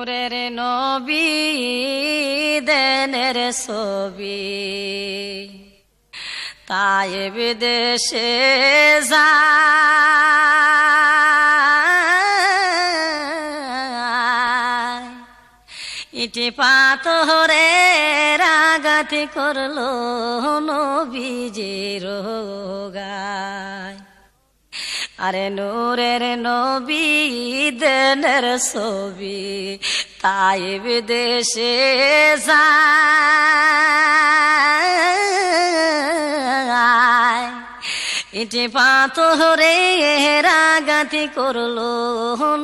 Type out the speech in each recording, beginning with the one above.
নূরের নবী দেনের ছবি। তাই বিদেশে যায়। ইটি পাথরে রাগাতে করল নবীজির গায় আরে নূরের নবী, দেনের ছবি তাই বিদেশে যায়। ইটি পাথরে রাগাতি করল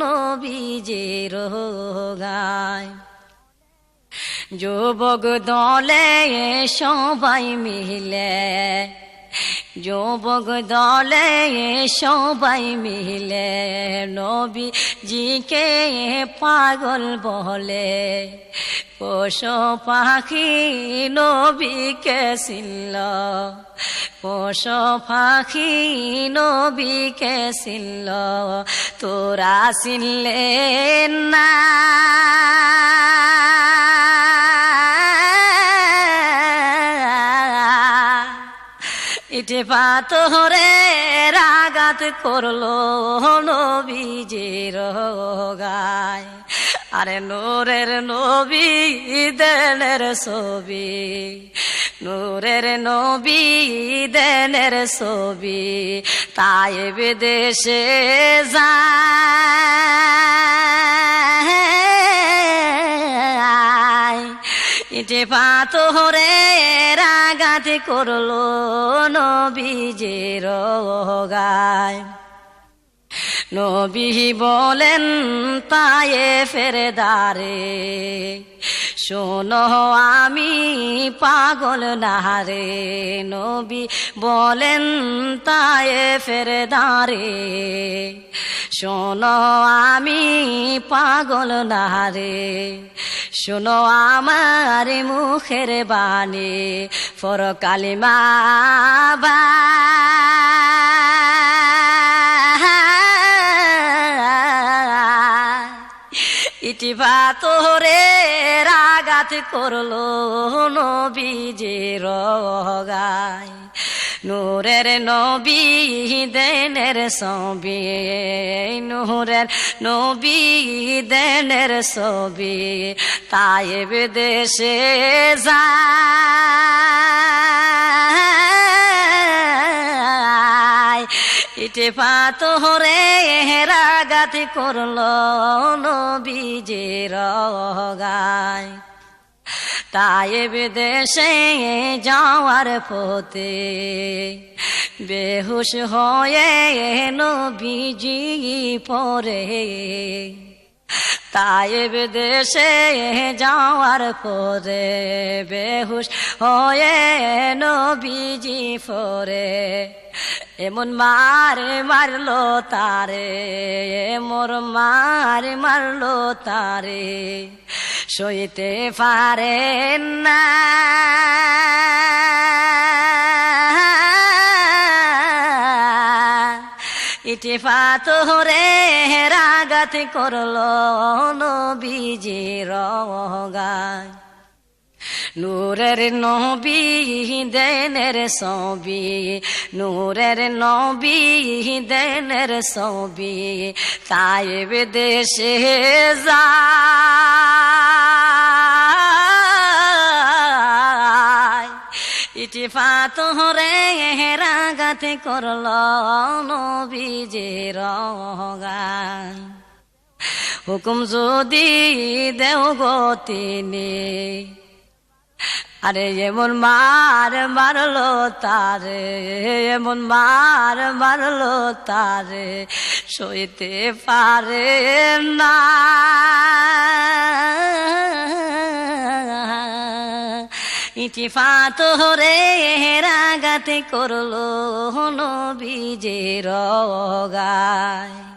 নবীজের গায়। যুবক দলে সবাই মিলে যুবক দলে সবাই মিলে নবী জিকে পাগল বলে। পশু পাখি নবীকে ছিল পশু পাখি নবীকে ছিল তোরা ছিললে না। ইটে পাথরে রাগাত করল নবীজির গায়। আরে নূরের নবী দেনের ছবি, নূরের নবী দেনের ছবি, তাই বিদেশে যায়। করল নবীজের গায়। নবী বলেন তায়ে ফেরে দারে শোনো, আমি পাগল নারে নবী, বলেন তায়ে ফেরে দাঁড়ে শোনো, আমি পাগল নারে শোনো আমার মুখের বাণী, ফর কালিমা বা ইটি পাথরে রাগাত করল নবীজের গায়। নূরের নবী দেনের ছবি, নূরের নবী দেনের ছবি তাই বিদেশে যায়। রাগাতি করল নবীজের গায়। তাই বিদেশে যাওয়ার পথে বেহুশ হয়ে নবীজি পরে তাই বিদেশে যাওয়ার পরে বেহুশ হয়ে নবীজি পরে এমন মারে মারলো তারে মোর মারে মারলো তারে, সইতে পারে না। ইটি পাথরে রাগাতি করল নবীজির গায় নূরের নবী, দেনের ছবি। নূরের নবী, দেনের ছবি। তাই বিদেশে যায় ইটি পাথরে রাগাতে করল নবীজের গায় হুকুম যদি দেও গতিনি আরে এমন মার মারলো তারে, এমন মার মারলো তারে, সইতে পারে না। ইটি পাথরে রাগাতে করল নবীজের গায়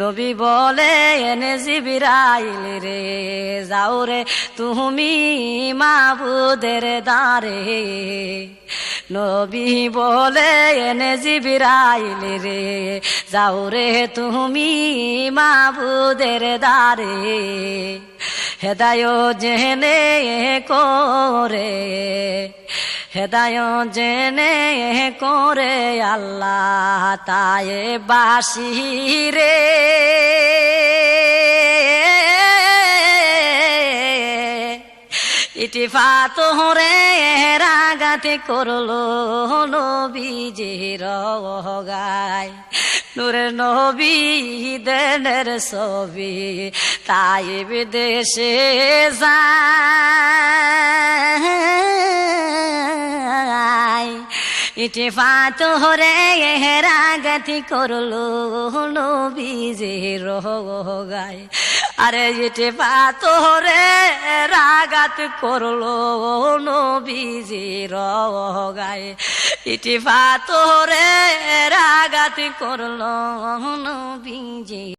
নবী বলে, এনে জিবিরাইল রে, যাও রে তুমি মাবুদের দারে নবী বলে, এনে জিবিরাইল রে, যাও রে তুমি মাবুদের দারে হেদায় জেনে করে হেদায় জেনে করে আল্লাহ তাই বাসি রে। ইটিফাত হরে রাগাতে করল নবীজি রগায় নূরের নবী দেনের ছবি তাই বিদেশে যায়। ইটিফাত হরে রাগাতি করল নবীজি রগায়। আরে ইটে পাথরে রাগাত করল নবীজি রগায়। ইটি পাথরে রাগাত করল নবীজি